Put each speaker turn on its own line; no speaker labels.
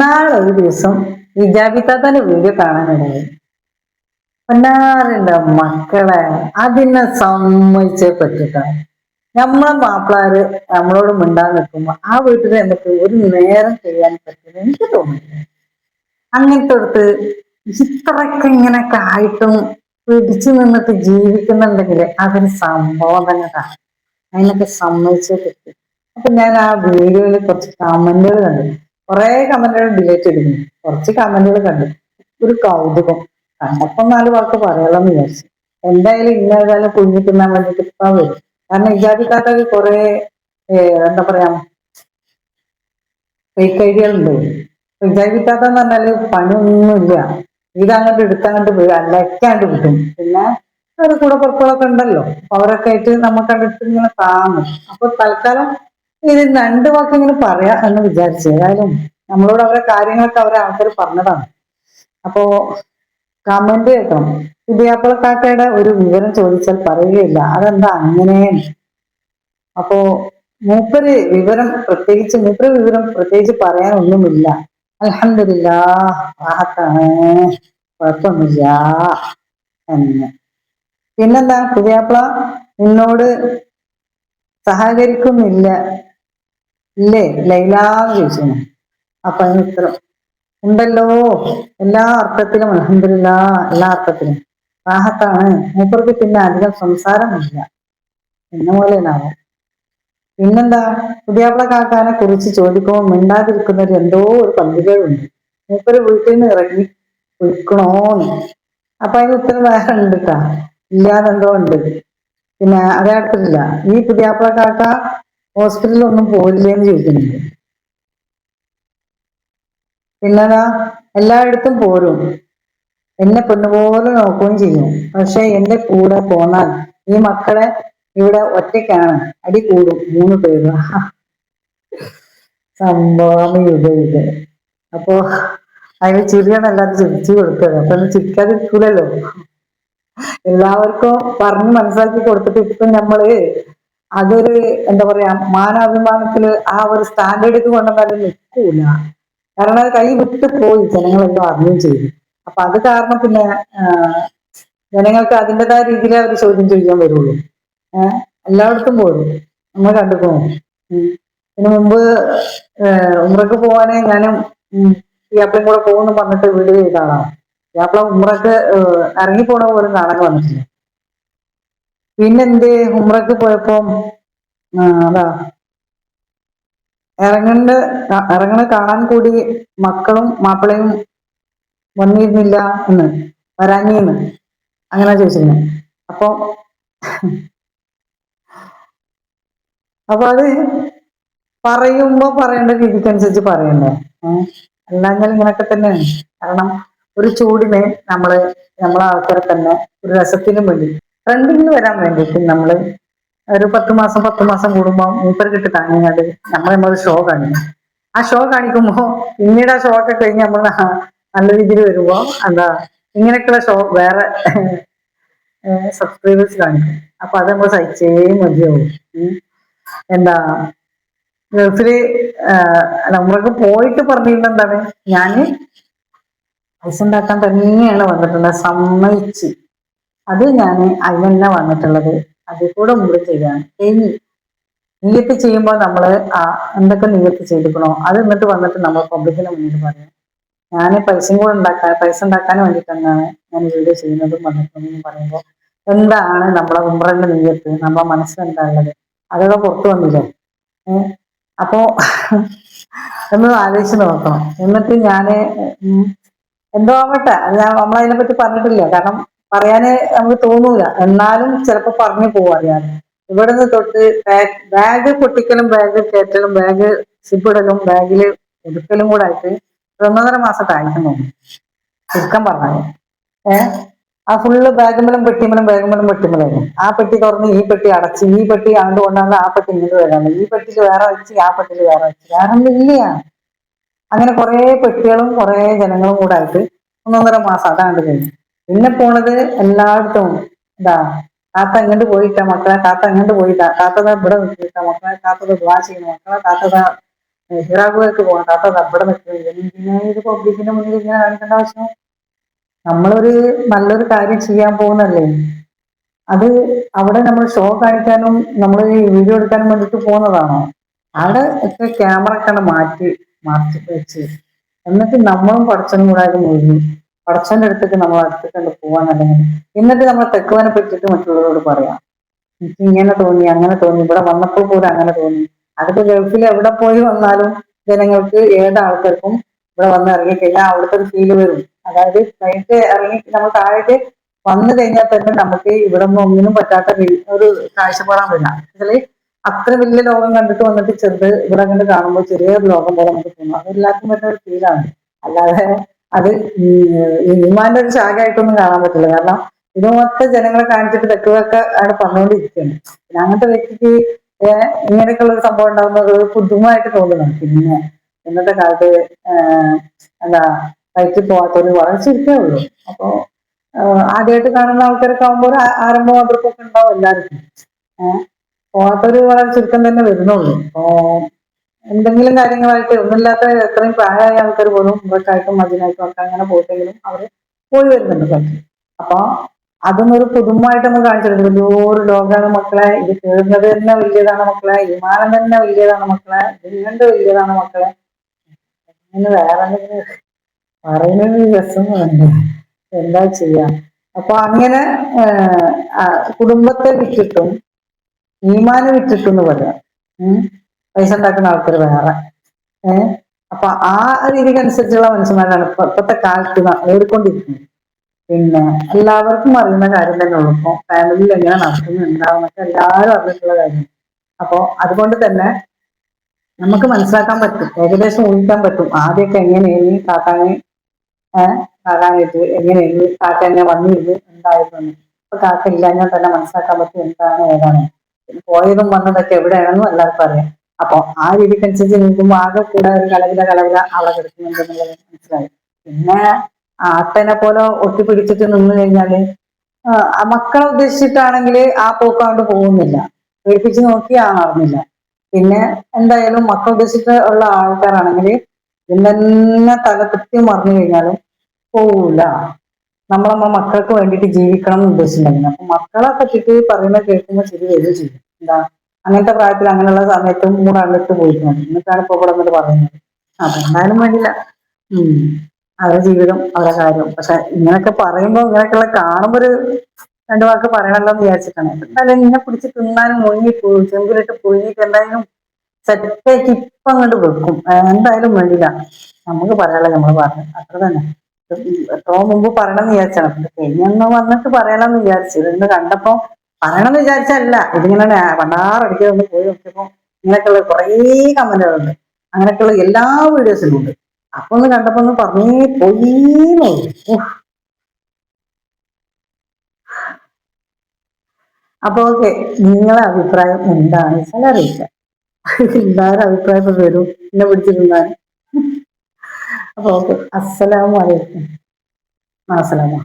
നാളെ ഒരു ദിവസം വിജാബിത്താത്തന്റെ വീഡിയോ കാണാനിടയായി. പൊന്നാറിന്റെ മക്കളെ അതിനെ സമ്മതിച്ചേ പറ്റിട്ടാണ് നമ്മളെ മാപ്പിളാര് നമ്മളോട് മിണ്ടാൻ നിൽക്കുമ്പോ ആ വീട്ടിൽ നമുക്ക് ഒരു നേരം ചെയ്യാൻ പറ്റുന്ന എനിക്ക് തോന്നുന്നില്ല. അങ്ങനത്തെ അടുത്ത് ഇത്രയൊക്കെ ഇങ്ങനെയൊക്കെ ആയിട്ടും പിടിച്ചു നിന്നിട്ട് ജീവിക്കുന്നുണ്ടെങ്കിൽ അതൊരു സംഭവം തന്നെ കാണും. അതിനൊക്കെ സമ്മതിച്ചേ പറ്റും. അപ്പൊ ഞാൻ ആ വീഡിയോയിൽ കുറച്ച് കമന്റുകൾ കണ്ടു കുറെ കമന്റുകൾ ഡിലേറ്റ് ചെയ്തിരുന്നു. കുറച്ച് കമന്റുകൾ കണ്ടു. ഒരു കൗതുകം. കണ്ടപ്പോ നാല് വാക്ക് പറയാമെന്ന് വിചാരിച്ചു. എന്തായാലും ഇന്നേതായാലും കുഞ്ഞു തിന്നാൻ വേണ്ടിട്ട് ഇപ്പൊ വരും. കാരണം ഇജാതിക്കാത്ത കുറെ എന്താ പറയാ ഫേക്ക് ഐഡിയകളുണ്ട് ഇജാതിക്കാത്ത എന്ന് പറഞ്ഞാൽ പണിയൊന്നുമില്ല. ഇതങ്ങോട്ട് എടുത്തങ്ങോട്ട് പോയി. അലക്കാണ്ട് കിട്ടും. പിന്നെ അവരുടെ കൂടെ പുറപ്പുകളൊക്കെ ഉണ്ടല്ലോ. അവരൊക്കെ ആയിട്ട് നമുക്ക് കണ്ടിട്ട് ഇങ്ങനെ കാണും അപ്പൊ തൽക്കാലം ഇത് രണ്ട് വാക്ക് ഇങ്ങനെ പറയാ എന്ന് വിചാരിച്ചു ഏതായാലും നമ്മളോട് അവരെ കാര്യങ്ങളൊക്കെ അവരെ ആൾക്കാർ പറഞ്ഞതാണ്. അപ്പോ കമന്റ് കേൾക്കണം. പുതിയാപ്പിളക്കാക്കയുടെ ഒരു വിവരം ചോദിച്ചാൽ പറയുകയില്ല. അതെന്താ അങ്ങനെ? അപ്പോ മൂപ്പര് വിവരം പ്രത്യേകിച്ച് മൂപ്പര് വിവരം പ്രത്യേകിച്ച് പറയാനൊന്നുമില്ല. അലഹമില്ല കുഴപ്പമൊന്നുമില്ല എന്ന്. പിന്നെന്താ പുതിയാപ്പിള നിന്നോട് സഹകരിക്കുന്നില്ല. ഇല്ലേ? ലൈലാന്ന് ചോദിച്ചു അപ്പൊ അതിന് ഉത്തരം. ഉണ്ടല്ലോ. എല്ലാ അർത്ഥത്തിലും അലഹമില്ല എല്ലാ അർത്ഥത്തിലും. റാഹത്താണ്. മൂപ്പർക്ക് പിന്നെ അധികം സംസാരമില്ല എന്ന ഉണ്ടാവും പിന്നെന്താ? പുതിയാപ്പിള കാക്കാനെ കുറിച്ച് ചോദിക്കുമ്പോൾ മിണ്ടാതിരിക്കുന്നൊരു എന്തോ ഒരു പന്തികളുണ്ട് മൂപ്പര് വീട്ടിൽ നിന്ന് ഇറങ്ങി വിൽക്കണോന്ന് അപ്പൊ അതിന് ഉത്തരം വേറെ ഉണ്ട് കേട്ടാ ഇല്ലാതെന്തോ ഉണ്ട്. പിന്നെ അതേ അടുത്തില്ല ഈ പുതിയാപ്പിള കാക്ക ഹോസ്പിറ്റലിൽ ഒന്നും പോയില്ലേന്ന് ചോദിക്കുന്നുണ്ട്. പിന്നെതാ എല്ലായിടത്തും പോരും. എന്നെ പൊന്നുപോലെ നോക്കുകയും ചെയ്യും. പക്ഷെ എന്റെ കൂടെ പോന്നാൽ ഈ മക്കളെ ഇവിടെ ഒറ്റയ്ക്കാണ്. അടി കൂടും മൂന്ന് പേര്. സംഭവം ഇത് ഇത്. അപ്പോ അതിന് ചിരിയാണല്ലാതെ ചിരിച്ചു കൊടുക്കുക അപ്പൊ ചിരിക്കാതിരിക്കൂലല്ലോ എല്ലാവർക്കും പറഞ്ഞ് മനസ്സിലാക്കി കൊടുത്തിട്ട് ഇപ്പൊ നമ്മൾ അതൊരു എന്താ പറയാ മാനാഭിമാനത്തിൽ ആ ഒരു സ്റ്റാൻഡേർഡിൽ കൊണ്ടുവന്നാലും നിൽക്കൂല കാരണം അത് കൈ വിട്ട് പോയി ജനങ്ങളെല്ലാം അറിയുകയും ചെയ്തു. അപ്പൊ അത് കാരണം പിന്നെ ജനങ്ങൾക്ക് അതിന്റെതായ രീതിയിൽ അവർ ചോദ്യം ചോദിക്കാൻ വരുള്ളൂ. ഏഹ് എല്ലായിടത്തും പോലും നമ്മൾ കണ്ടു പോകും ഇതിനു മുമ്പ് ഉമ്രക്ക് പോവാനേ ഞാനും യാപ്പിളും കൂടെ പോകുന്നു പറഞ്ഞിട്ട് വീഡിയോ ചെയ്ത യാപ്ല ഉമ്രക്ക് ഇറങ്ങി പോണ പോലും കാണാൻ വന്നിട്ടില്ല. പിന്നെന്ത്? ഉമ്രക്ക് പോയപ്പോ അതാ. ഇറങ്ങണ്ട ഇറങ്ങണ കാണാൻ കൂടി മക്കളും മാപ്പിളയും വന്നിരുന്നില്ല എന്ന് വരാഞ്ഞിന്ന് അങ്ങനെ ചോദിച്ചിരുന്നു. അപ്പൊ അപ്പൊ അത് പറയുമ്പോ പറയേണ്ട രീതിക്കനുസരിച്ച് പറയണ്ടേ. അല്ലാഞ്ഞാൽ ഇങ്ങനൊക്കെ തന്നെയാണ്. കാരണം ഒരു ചൂടിനെ നമ്മൾ നമ്മളെ ആൾക്കാരെ തന്നെ ഒരു രസത്തിനും വേണ്ടി ട്രെൻഡിങ്ങിന് വരാൻ വേണ്ടിയിട്ട് നമ്മൾ ഒരു പത്ത് മാസം പത്ത് മാസം കൂടുമ്പോൾ കിട്ടി താങ്ങിയാണ്ട് നമ്മൾ നമ്മൾ ഷോ കാണിക്കും. ആ ഷോ കാണിക്കുമ്പോ പിന്നീട് ആ ഷോ ഒക്കെ കഴിഞ്ഞ് നമ്മൾ നല്ല രീതിയിൽ വരുമ്പോ എന്താ ഇങ്ങനെയൊക്കെയുള്ള ഷോ വേറെ സബ്സ്ക്രൈബേഴ്സ് കാണിക്കും. അപ്പൊ അത് നമ്മൾ സഹിച്ചേ മതിയാവും. എന്താ ഗൾഫിൽ നമ്മൾക്ക് പോയിട്ട് പറഞ്ഞിരുന്ന എന്താണ്? ഞാൻ പൈസ ഉണ്ടാക്കാൻ തന്നെയാണ് വന്നിട്ടുണ്ട് സമ്മതിച്ച്. അത് ഞാൻ അതിന് തന്നെ വന്നിട്ടുള്ളത്. അതിൽ കൂടെ മുമ്പ് ചെയ്യാണ് ഇനി നീയത്ത് ചെയ്യുമ്പോൾ നമ്മൾ എന്തൊക്കെ നീയത്ത് ചെയ്തിക്കണോ അത് എന്നിട്ട് വന്നിട്ട് നമ്മൾ പബ്ലിക്കിന് മുന്നിൽ പറയാം. ഞാൻ പൈസയും കൂടെ ഉണ്ടാക്കാൻ പൈസ ഉണ്ടാക്കാൻ വേണ്ടി തന്നെയാണ് ഞാൻ വീഡിയോ ചെയ്യുന്നതും വന്നിട്ടുണ്ടെന്ന് പറയുമ്പോൾ എന്താണ് നമ്മളെ ഉമ്രന്റെ നീയത്ത് നമ്മളെ മനസ്സിലെന്താ ഉള്ളത്? അതൊക്കെ പുറത്തു വന്നില്ലേ? ഏഹ് അപ്പോ ഒന്ന് ആലോചിച്ച് നോക്കണം. എന്നിട്ട് ഞാൻ എന്തോ ആവട്ടെ. അത് ഞാൻ നമ്മളതിനെ പറ്റി പറഞ്ഞിട്ടില്ല. കാരണം പറയാന് നമുക്ക് തോന്നൂല. എന്നാലും ചിലപ്പോ പറഞ്ഞു പോവും അറിയാതെ ഇവിടുന്ന് തൊട്ട് ബാഗ് ബാഗ് പൊട്ടിക്കലും ബാഗ് കയറ്റലും ബാഗ് സിബിടലും ബാഗിൽ എടുക്കലും കൂടെ ആയിട്ട് ഒന്നൊന്നര മാസം കഴിക്കുന്നു ചുരുക്കം പറഞ്ഞു ഏഹ് ആ ഫുള്ള് ബാഗുമ്പലും പെട്ടിമലും ബാഗുമ്പലും പെട്ടിമലായിരുന്നു ആ പെട്ടി തുറന്ന് ഈ പെട്ടി അടച്ച് ഈ പെട്ടി അങ്ങോട്ട് കൊണ്ടാണ് ആ പെട്ടി ഇങ്ങോട്ട് വരാണ്. ഈ പെട്ടിയിൽ വേറെ വെച്ച് ആ പെട്ടിയിൽ വേറെ വെച്ച്. വേറെ ഇല്ല. അങ്ങനെ കുറെ പെട്ടികളും കുറെ ജനങ്ങളും കൂടെ ആയിട്ട് ഒന്നൊന്നര മാസം അതാണ്ട് കഴിഞ്ഞു പിന്നെ പോണത് എല്ലായിടത്തും എന്താ താത്ത എങ്ങോട്ട് പോയിട്ടാ മക്കളെ താത്ത എങ്ങോട്ട് പോയിട്ടാ താത്തത ഇവിടെ നിൽക്കാ മക്കളെ താത്തത ദ്വാ ചെയ്യുന്നു മക്കളെ താത്തത ഹിറാബുക്ക് പോകണം താത്ത ഇവിടെ നിൽക്കുന്നത് ഇത് പബ്ലിക്കിന്റെ മുന്നിൽ ഇങ്ങനെ കാണിക്കേണ്ട ആവശ്യം? നമ്മളൊരു നല്ലൊരു കാര്യം ചെയ്യാൻ പോകുന്നല്ലേ? അത് അവിടെ നമ്മൾ ഷോ കാണിക്കാനും നമ്മൾ വീഡിയോ എടുക്കാനും വേണ്ടിയിട്ട് പോകുന്നതാണോ? അവിടെ ഒക്കെ ക്യാമറ ഒക്കെ മാറ്റി മാറ്റി വെച്ച് എന്നിട്ട് നമ്മളും പഠിച്ചും കൂടാതെ മുഴുകി. പടച്ചന്റെ അടുത്തേക്ക് നമ്മൾ അടുത്തേക്ക് കണ്ട് പോവാന്നല്ലെങ്കിൽ എന്നിട്ട് നമ്മൾ തെക്കുവനെ പറ്റിയിട്ട് മറ്റുള്ളവരോട് പറയാം. എനിക്ക് ഇങ്ങനെ തോന്നി അങ്ങനെ തോന്നി ഇവിടെ വന്നപ്പോൾ പോലും അങ്ങനെ തോന്നി. അതിപ്പോ ഗൾഫിൽ എവിടെ പോയി വന്നാലും ജനങ്ങൾക്ക് ഏത് ആൾക്കാർക്കും ഇവിടെ വന്ന് ഇറങ്ങിക്കഴിഞ്ഞാൽ അവിടുത്തെ ഒരു ഫീൽ വരും. അതായത് ഫ്ലൈറ്റ് ഇറങ്ങി നമ്മൾ താഴേക്ക് വന്നു കഴിഞ്ഞാൽ തന്നെ നമുക്ക് ഇവിടെ നിന്ന് ഒന്നിനും പറ്റാത്ത ഒരു കാഴ്ചപ്പാടാൻ വരില്ല ഇതിൽ അത്ര വലിയ ലോകം കണ്ടിട്ട് വന്നിട്ട് ചെറുത് ഇവിടെ കണ്ട് കാണുമ്പോൾ ചെറിയൊരു ലോകം പോലെ നമുക്ക് തോന്നും. അത് എല്ലാവർക്കും പറ്റുന്ന ഒരു ഫീലാണ് അല്ലാതെ അത് ഇമാന്റെ ഒരു ശാഖയായിട്ടൊന്നും കാണാൻ പറ്റില്ല. കാരണം ഇത് മൊത്തം ജനങ്ങളെ കാണിച്ചിട്ട് തെക്കുകൊക്കെ അവിടെ പറഞ്ഞുകൊണ്ടിരിക്കുകയാണ് പിന്നെ അങ്ങനത്തെ വ്യക്തിക്ക് ഇങ്ങനെയൊക്കെയുള്ള ഒരു സംഭവം ഉണ്ടാകുന്നത് ഒരു പുതുമയായിട്ട് തോന്നുന്നു പിന്നെ ഇന്നത്തെ കാലത്ത് എന്താ വയറ്റിൽ പോവാത്തൊരു വളരെ ചുരുക്കേ ഉള്ളൂ. അപ്പോ ആദ്യമായിട്ട് കാണുന്ന ആൾക്കാരൊക്കെ ആകുമ്പോൾ ആരംഭം അതൃപ്പൊക്കെ ഉണ്ടാവും എല്ലാവർക്കും. ഏഹ് പോവാത്തൊരു വളരെ ചുരുക്കം തന്നെ വരുന്നുള്ളൂ. അപ്പോ എന്തെങ്കിലും കാര്യങ്ങളായിട്ട് ഒന്നുമില്ലാത്ത എത്രയും പ്രായമായ ആൾക്കാർ പോലും ഇവർക്കായിട്ടും മതിനായിട്ടും ഒക്കെ അങ്ങനെ പോയിട്ടെങ്കിലും അവർ പോയി വരുന്നുണ്ട് പറഞ്ഞു അപ്പൊ അതൊന്നും ഒരു നമ്മൾ കാണിച്ചിട്ടുണ്ട്. വലിയൊരു ലോകമാണ് മക്കളെ. ഇത് കേറുന്നത് തന്നെ വലിയതാണ് മക്കളെ. വിമാനം തന്നെ വലിയതാണ് മക്കളെ. ഇങ്ങനത്തെ വലിയതാണ് മക്കളെ. ഇങ്ങനെ വേറെ പറയുന്നത് രസം വേണ്ടേ? എന്താ ചെയ്യാ? അപ്പൊ അങ്ങനെ കുടുംബത്തെ വിറ്റിട്ടും ഈമാനെ വിറ്റിട്ടും എന്ന് പറയാം. പൈസ ഉണ്ടാക്കുന്ന ആൾക്കാർ വേറെ. ഏഹ് അപ്പൊ ആ രീതിക്ക് അനുസരിച്ചുള്ള മനുഷ്യന്മാരാണ് ഇപ്പൊ ഇപ്പോഴത്തെ കാലത്ത് നേടിക്കൊണ്ടിരിക്കുന്നത്. പിന്നെ എല്ലാവർക്കും അറിയുന്ന കാര്യം തന്നെ ഉള്ളൂ ഇപ്പൊ ഫാമിലിയിൽ എങ്ങനെ നടക്കുന്നു എന്താണെന്നൊക്കെ എല്ലാവരും അറിഞ്ഞിട്ടുള്ള കാര്യം. അപ്പൊ അതുകൊണ്ട് തന്നെ നമുക്ക് മനസ്സിലാക്കാൻ പറ്റും. ഏകദേശം ഊഹിക്കാൻ പറ്റും. ആദ്യമൊക്കെ എങ്ങനെയാണ് കാക്കാനെ ഏഹ് കാക്കാനായിട്ട് എങ്ങനെയാണ് കാക്ക എന്നെ വന്നിരുന്ന് എന്തായിരുന്നു ഇപ്പൊ കാക്ക ഇല്ലാഞ്ഞാൽ തന്നെ മനസ്സിലാക്കാൻ പറ്റും എന്താണ് ഏതാണ്. പോയതും വന്നതൊക്കെ എവിടെയാണെന്നും എല്ലാവർക്കും അറിയാം. അപ്പൊ ആ രീതിക്ക് അനുസരിച്ച് നിൽക്കുമ്പോൾ ആകെ കൂടെ ഒരു കളവില കളവില അവിടെ കിടക്കുന്നുണ്ടെന്നുള്ളത് മനസ്സിലായി. പിന്നെ ആട്ടനെ പോലെ ഒട്ടിപ്പിടിച്ചിട്ട് നിന്ന് കഴിഞ്ഞാൽ മക്കളെ ഉദ്ദേശിച്ചിട്ടാണെങ്കിൽ ആ പോക്കാണ്ട് പോകുന്നില്ല. പേടിപ്പിച്ച് നോക്കി ആ നടന്നില്ല. പിന്നെ എന്തായാലും മക്കൾ ഉദ്ദേശിച്ചിട്ട് ഉള്ള ആൾക്കാരാണെങ്കിൽ ഇന്നെ തല കൃത്യം മറിഞ്ഞു കഴിഞ്ഞാലും പോവില്ല നമ്മൾ നമ്മളെ മക്കൾക്ക് വേണ്ടിയിട്ട് ജീവിക്കണം എന്ന് ഉദ്ദേശിച്ചിട്ടുണ്ടെങ്കിൽ അപ്പൊ മക്കളെ പറ്റിയിട്ട് പറയുന്ന കേൾക്കുമ്പോൾ ശരി വരികയും ചെയ്യും. എന്താ? അങ്ങനത്തെ പ്രായത്തിൽ അങ്ങനെയുള്ള സമയത്ത് മൂടണ്ടിട്ട് പോയിരുന്നത് എന്നിട്ടാണ് ഇപ്പൊ ഇവിടെ വന്നിട്ട് പറയുന്നത്. അതെന്തായാലും വേണ്ടില്ല. അവരുടെ ജീവിതം അവരുടെ കാര്യം. പക്ഷെ ഇങ്ങനെയൊക്കെ പറയുമ്പോൾ ഇങ്ങനെയൊക്കെയുള്ള കാണുമ്പോൾ ഒരു രണ്ടു വാക്ക് പറയണല്ലോ എന്ന് വിചാരിച്ചിട്ടാണ്. എന്തായാലും ഇങ്ങനെ പിടിച്ച് തിന്നാനും മുങ്ങി പോയി ചെമ്പിലിട്ട് പുഴുങ്ങിയിട്ട് എന്തായാലും സെറ്റാക്കി ഇപ്പൊ അങ്ങോട്ട് വെക്കും. എന്തായാലും വേണ്ടില്ല. നമുക്ക് പറയാനുള്ള നമ്മൾ പറഞ്ഞു അത്ര തന്നെ. എത്രയോ മുമ്പ് പറയണമെന്ന് വിചാരിച്ചാണ്. കഴിഞ്ഞൊന്ന് വന്നിട്ട് പറയണമെന്ന് വിചാരിച്ചു. ഇന്ന് കണ്ടപ്പോ പറയണം എന്ന് വിചാരിച്ചല്ല ഇതിങ്ങനെ പണ്ടാറടിക്കാൻ ഒന്ന് പോയി നോക്കിയപ്പോ ഇങ്ങനെയൊക്കെയുള്ള കുറേ കമന്റുകളുണ്ട്. അങ്ങനെയൊക്കെയുള്ള എല്ലാ വീഡിയോസിലും ഉണ്ട്. അപ്പൊ ഒന്ന് കണ്ടപ്പോ ഒന്ന് പറഞ്ഞേ പോയി അപ്പൊ ഓക്കെ നിങ്ങളെ അഭിപ്രായം എന്താണ്? വെച്ചാൽ അറിയിക്കാം എല്ലാവരും അഭിപ്രായം വരും. എന്നെ പിടിച്ചിരുന്നാൽ അപ്പൊ ഓക്കെ അസ്സലാമലൈക്കും അസ്സലാമ അസ്സലാമു